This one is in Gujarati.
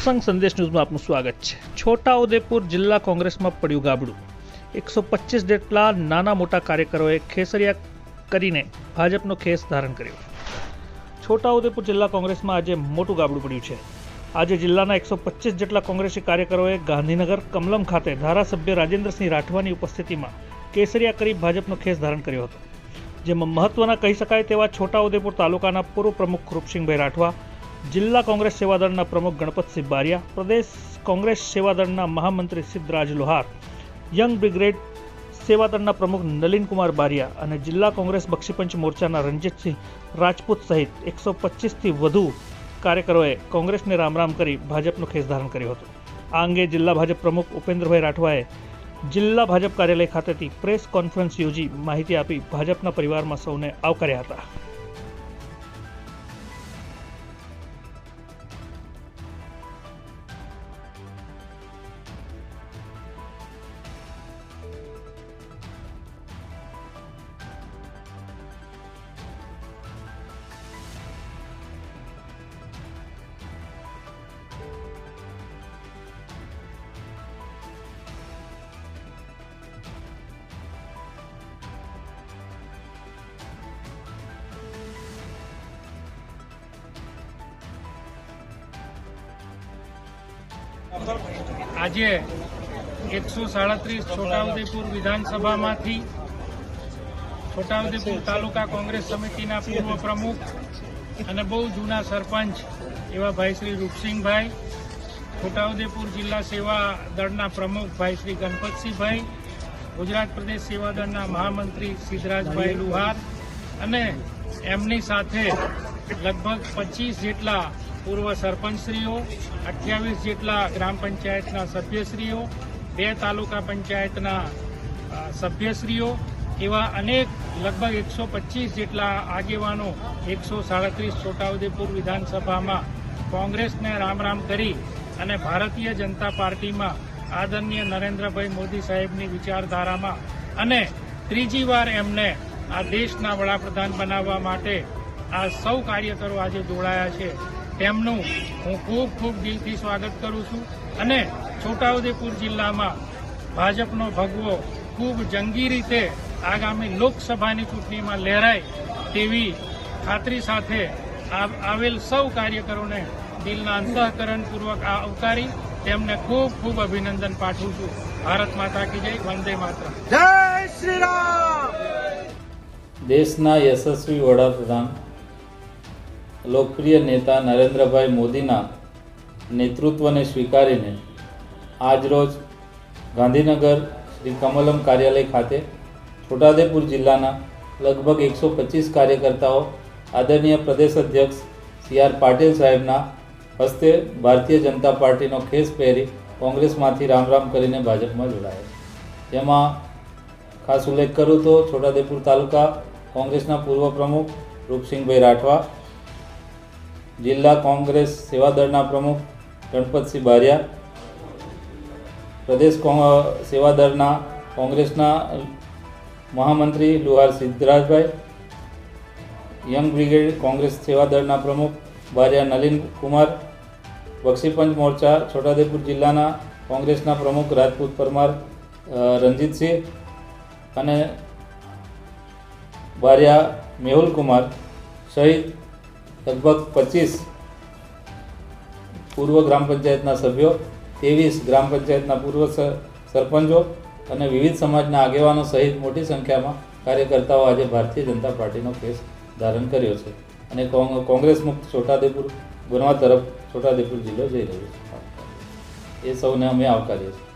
સત્સંગ સંદેશ ન્યૂઝમાં આપનું સ્વાગત છે. છોટાઉદેપુર જિલ્લા કોંગ્રેસમાં પડ્યું ગાબડું. એકસો પચીસ જેટલા નાના મોટા કાર્યકરોએ ખેસરિયા કરીને ભાજપનો ખેસ ધારણ કર્યો. છોટાઉદેપુર જિલ્લા કોંગ્રેસમાં આજે મોટું ગાબડું પડ્યું છે. આજે જિલ્લાના એકસો પચીસ જેટલા કોંગ્રેસી કાર્યકરોએ ગાંધીનગર, કમલમ ખાતે ધારાસભ્ય રાજેન્દ્રસિંહ રાઠવાની ઉપસ્થિતિમાં કેસરિયા કરી ભાજપનો ખેસ ધારણ કર્યો હતો. જેમાં મહત્વના કહી શકાય તેવા છોટાઉદેપુર તાલુકાના પૂર્વ પ્રમુખ રૂપસિંહભાઈ રાઠવા જિલ્લા કોંગ્રેસ સેવાદળના પ્રમુખ ગણપતસિંહ બારિયા, પ્રદેશ કોંગ્રેસ સેવાદળના મહામંત્રી સિદ્ધરાજ લોહાર, યંગ બ્રિગેડ સેવાદળના પ્રમુખ નલિનકુમાર બારિયા અને જિલ્લા કોંગ્રેસ બક્ષીપંચ મોરચાના રણજીતસિંહ રાજપૂત સહિત એકસો પચીસથી વધુ કાર્યકરોએ કોંગ્રેસને રામ રામ કરી ભાજપનો ખેસ ધારણ કર્યો હતો. આ અંગે જિલ્લા ભાજપ પ્રમુખ ઉપેન્દ્રભાઈ રાઠવાએ જિલ્લા ભાજપ કાર્યાલય ખાતેથી પ્રેસ કોન્ફરન્સ યોજી માહિતી આપી ભાજપના પરિવારમાં સૌને આવકાર્યા હતા. આજે એકસો સાડત્રીસ છોટાઉદેપુર વિધાનસભામાંથી છોટાઉદેપુર તાલુકા કોંગ્રેસ સમિતિના પૂર્વ પ્રમુખ અને બહુ જૂના સરપંચ એવા ભાઈ શ્રી રૂપસિંહભાઈ, છોટાઉદેપુર જિલ્લા સેવા દળના પ્રમુખ ભાઈ શ્રી ગણપતસિંહભાઈ, ગુજરાત પ્રદેશ સેવા દળના મહામંત્રી સિદ્ધરાજભાઈ લુહાર અને એમની સાથે લગભગ પચીસ જેટલા પૂર્વ સરપંચશ્રીઓ, અઠ્યાવીસ જેટલા ગ્રામ પંચાયતના સભ્યશ્રીઓ, બે તાલુકા પંચાયતના સભ્યશ્રીઓ, એવા અનેક લગભગ એકસો પચીસ જેટલા આગેવાનો એકસો સાડત્રીસ છોટાઉદેપુર વિધાનસભામાં કોંગ્રેસને રામ રામ કરી અને ભારતીય જનતા પાર્ટીમાં આદરણીય નરેન્દ્રભાઈ મોદી સાહેબની વિચારધારામાં અને ત્રીજી વાર એમને આ દેશના વડાપ્રધાન બનાવવા માટે આ સૌ કાર્યકરો આજે જોડાયા છે. તેમનું હું ખૂબ ખૂબ દિલથી સ્વાગત કરું છું અને છોટાઉદેપુર જિલ્લામાં ભાજપનો ભગવો ખૂબ જંગી રીતે આગામી લોકસભાની ચૂંટણીમાં લહેરાય તેવી ખાતરી સાથે આવેલ સૌ કાર્યકરોને દિલના અંતઃકરણપૂર્વક આ આવકારી તેમને ખૂબ ખૂબ અભિનંદન પાઠવું છું. ભારત માતા કી જય વંદે માતરમ. દેશના યશસ્વી વડાપ્રધાન લોકપ્રિય નેતા નરેન્દ્રભાઈ મોદીના નેતૃત્વને સ્વીકારીને આજરોજ ગાંધીનગર શ્રી કમલમ કાર્યાલય ખાતે છોટાઉદેપુર જિલ્લાના લગભગ એકસો પચીસ કાર્યકર્તાઓ આદરણીય પ્રદેશ અધ્યક્ષ સી આર પાટીલ સાહેબના હસ્તે ભારતીય જનતા પાર્ટીનો ખેસ પહેરી કોંગ્રેસમાંથી રામ રામ કરીને ભાજપમાં જોડાયા. જેમાં ખાસ ઉલ્લેખ કરું તો છોટાઉદેપુર તાલુકા કોંગ્રેસના પૂર્વ પ્રમુખ રૂપસિંહભાઈ રાઠવા જિલ્લા કોંગ્રેસ સેવાદળના પ્રમુખ ગણપતસિંહ બારિયા, પ્રદેશ સેવાદળના કોંગ્રેસના મહામંત્રી લુહાર સિદ્ધરાજભાઈ, યંગ બ્રિગેડ કોંગ્રેસ સેવાદળના પ્રમુખ બારિયા નલિન કુમાર બક્ષીપંચ મોરચા છોટાઉદેપુર જિલ્લાના કોંગ્રેસના પ્રમુખ રાજપૂત પરમાર રણજીતસિંહ અને બારિયા મેહુલ કુમાર સહિત લગભગ પચીસ પૂર્વ ગ્રામ પંચાયતના સભ્યો, ત્રેવીસ ગ્રામ પંચાયતના પૂર્વ સરપંચો અને વિવિધ સમાજના આગેવાનો સહિત મોટી સંખ્યામાં કાર્યકર્તાઓ આજે ભારતીય જનતા પાર્ટીનો કેસ ધારણ કર્યો છે અને કોંગ્રેસ મુક્ત છોટાદેપુર બનવા તરફ છોટાદેપુર જિલ્લો જઈ રહ્યો છે. એ સૌને અમે આવકારીએ છીએ.